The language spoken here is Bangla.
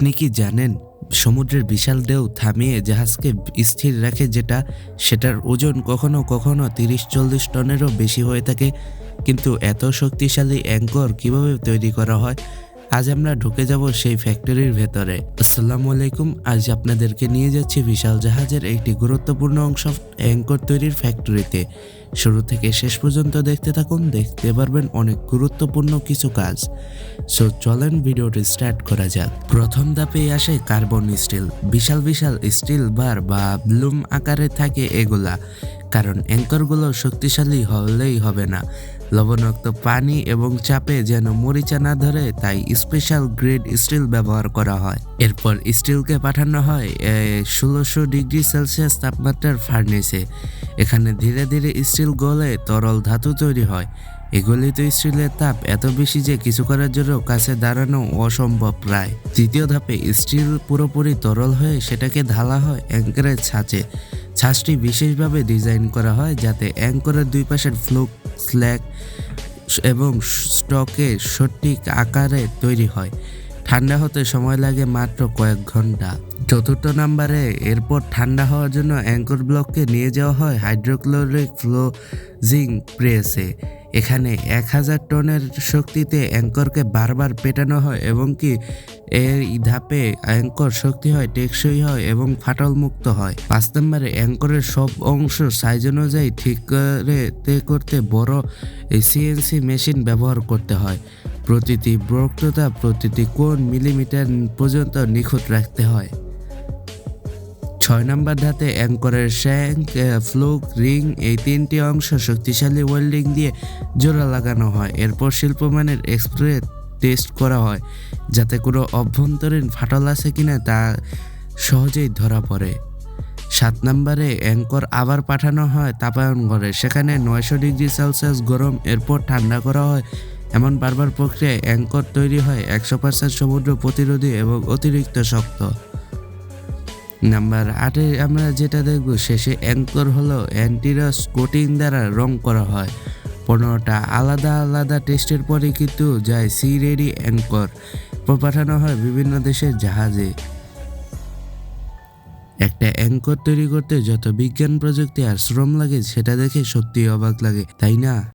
আপনি কি জানেন, সমুদ্রের বিশাল ঢেউ থামিয়ে জাহাজকে স্থির রাখে যেটা, সেটার ওজন কখনো কখনো তিরিশ চল্লিশ টনেরও বেশি হয়ে থাকে। কিন্তু এত শক্তিশালী অ্যাঙ্কর কীভাবে তৈরি করা হয়? আজ আমরা ঢুকে যাব সেই ফ্যাক্টরির ভেতরে। আসসালামু আলাইকুম, আজ আপনাদেরকে নিয়ে যাচ্ছি বিশাল জাহাজের একটি গুরুত্বপূর্ণ অংশ অ্যাঙ্কর তৈরির ফ্যাক্টরিতে। শুরু থেকে শেষ পর্যন্ত দেখতে থাকুন, দেখতে পারবেন অনেক গুরুত্বপূর্ণ কিছু কাজ। সো চলেন ভিডিওটি স্টার্ট করা যাক। প্রথম ধাপেই আসে কার্বন স্টিল বিশাল বিশাল স্টিল বার বা ব্লুম আকারে থাকে এগুলা। কারণ অ্যাঙ্করগুলো শক্তিশালী হলেই হবে না। লবণাক্ত পানি এবং চাপে যেন মরিচা না ধরে, তাই স্পেশাল গ্রেড স্টিল ব্যবহার করা হয়। এরপর স্টিলকে পাঠানো হয় ষোলোশো ডিগ্রি সেলসিয়াস তাপমাত্রার ফার্নেসে এখানে ধীরে ধীরে স্টিল গলে তরল ধাতু তৈরি হয়। এগুলিত স্টিলের তাপ এত বেশি যে কিছু করার জন্য কাছে দাঁড়ানো অসম্ভব প্রায়। তৃতীয় ধাপে স্টিল পুরোপুরি তরল হয়ে সেটাকে ঢালা হয় অ্যাঙ্করের ছাঁচে। ছাঁচটি বিশেষভাবে ডিজাইন করা হয় যাতে অ্যাঙ্করের দুই পাশের ফ্লুক, স্ল্যাক এবং স্টকে সঠিক আকারে তৈরি হয়। ঠান্ডা হতে সময় লাগে মাত্র কয়েক ঘণ্টা। চতুর্থ নাম্বারে এরপর ঠান্ডা হওয়ার জন্য অ্যাঙ্কর ব্লককে নিয়ে যাওয়া হয় হাইড্রোক্লোরিক ফ্লোজিং প্রেসে। এখানে এক হাজার টনের শক্তিতে অ্যাঙ্করকে বারবার পেটানো হয় এবং কি এই ধাপে অ্যাঙ্কর শক্তি হয়, টেকসই হয় এবং ফাটল মুক্ত হয়। পাঁচ নম্বরে অ্যাঙ্করের সব অংশ সাইজ অনুযায়ী ঠিক করে করতে বড় সিএনসি মেশিন ব্যবহার করতে হয়। প্রতিটি বক্রতা প্রতিটি কোণ মিলিমিটার পর্যন্ত নিখুঁত রাখতে হয়। ছয় নম্বর ধাতে অ্যাঙ্করের শ্যাঙ্ক ফ্লুক, রিং, এই তিনটি অংশ শক্তিশালী ওয়েল্ডিং দিয়ে জোড়া লাগানো হয়। এরপর শিল্পমানের এক্সপ্রে টেস্ট করা হয়, যাতে কোনো অভ্যন্তরীণ ফাটল আছে কিনা তা সহজেই ধরা পড়ে। সাত নম্বরে অ্যাঙ্কর আবার পাঠানো হয় তাপায়ন ঘরে। সেখানে নয়শো ডিগ্রি সেলসিয়াস গরম, এরপর ঠান্ডা করা হয় এমন বারবার প্রক্রিয়ায় অ্যাঙ্কর তৈরি হয় একশো পার্সেন্ট সমুদ্র প্রতিরোধী এবং অতিরিক্ত শক্ত। নাম্বার আটে আমরা যেটা দেখব, শেষে অ্যাঙ্কর হলো অ্যান্টিরাস কোটিং দ্বারা রং করা হয়। পনেরোটা আলাদা আলাদা টেস্টের পরে কিন্তু যায় সি রেডি অ্যাঙ্কর। পাঠানো হয় বিভিন্ন দেশের জাহাজে। একটা অ্যাঙ্কর তৈরি করতে যত বিজ্ঞান প্রযুক্তি আর শ্রম লাগে, সেটা দেখে সত্যি অবাক লাগে, তাই না?